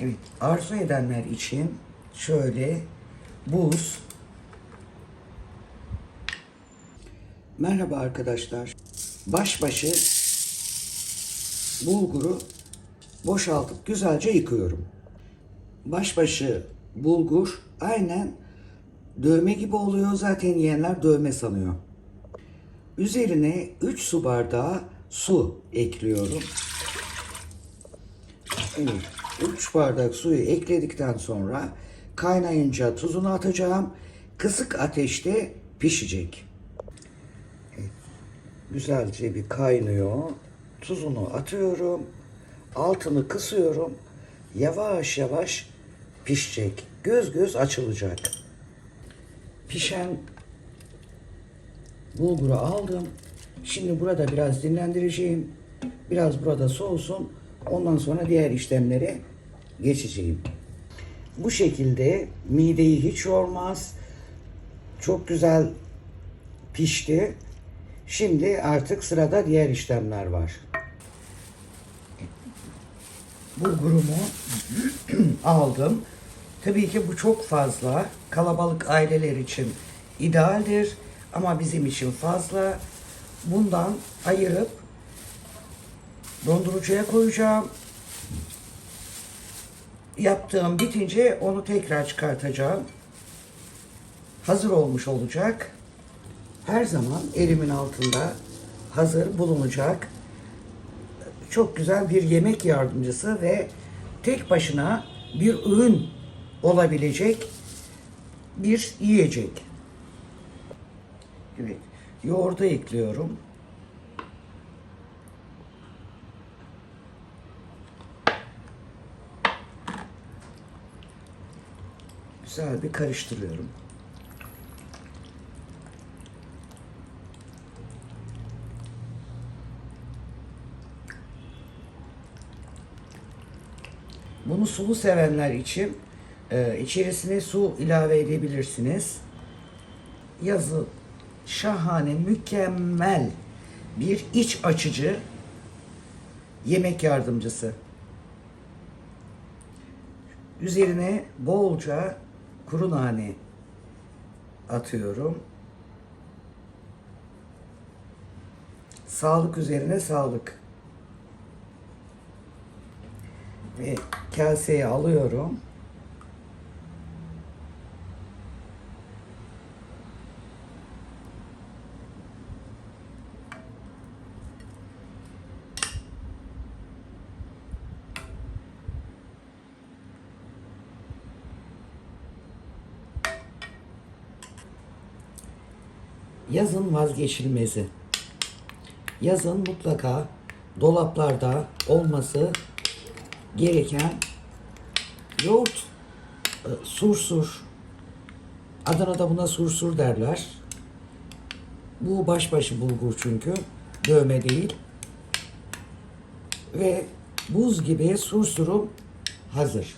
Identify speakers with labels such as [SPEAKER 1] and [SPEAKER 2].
[SPEAKER 1] Evet, arzu edenler için şöyle buz. Merhaba arkadaşlar. Başbaşı bulguru boşaltıp güzelce yıkıyorum. Başbaşı bulgur aynen dövme gibi oluyor. Zaten yiyenler dövme sanıyor. Üzerine 3 su bardağı su ekliyorum. Evet, 3 bardak suyu ekledikten sonra kaynayınca tuzunu atacağım. Kısık ateşte pişecek. Evet, güzelce bir kaynıyor. Tuzunu atıyorum. Altını kısıyorum. Yavaş yavaş pişecek. Göz göz açılacak. Pişen bulguru aldım. Şimdi burada biraz dinlendireceğim. Biraz burada soğusun. Ondan sonra diğer işlemlere geçeceğim. Bu şekilde mideyi hiç yormaz. Çok güzel pişti. Şimdi artık sırada diğer işlemler var. Bulgurumu aldım. Tabii ki bu çok fazla. Kalabalık aileler için idealdir. Ama bizim için fazla. Bundan ayırıp dondurucuya koyacağım. Yaptığım bitince onu tekrar çıkartacağım. Hazır olmuş olacak. Her zaman elimin altında hazır bulunacak. Çok güzel bir yemek yardımcısı ve tek başına bir öğün olabilecek bir yiyecek. Evet, yoğurdu ekliyorum. Güzel bir karıştırıyorum. Bunu sulu sevenler için e, içerisine su ilave edebilirsiniz. Yazı şahane, mükemmel bir iç açıcı yemek yardımcısı. Üzerine bolca kuru nane atıyorum. Sağlık üzerine sağlık. Ve kaseye alıyorum. Yazın vazgeçilmezi. Yazın mutlaka dolaplarda olması gereken yoğurt, e, sursur. Adana'da buna sursur derler. Bu başbaşı bulgur çünkü. Dövme değil. Ve buz gibi sursurum hazır.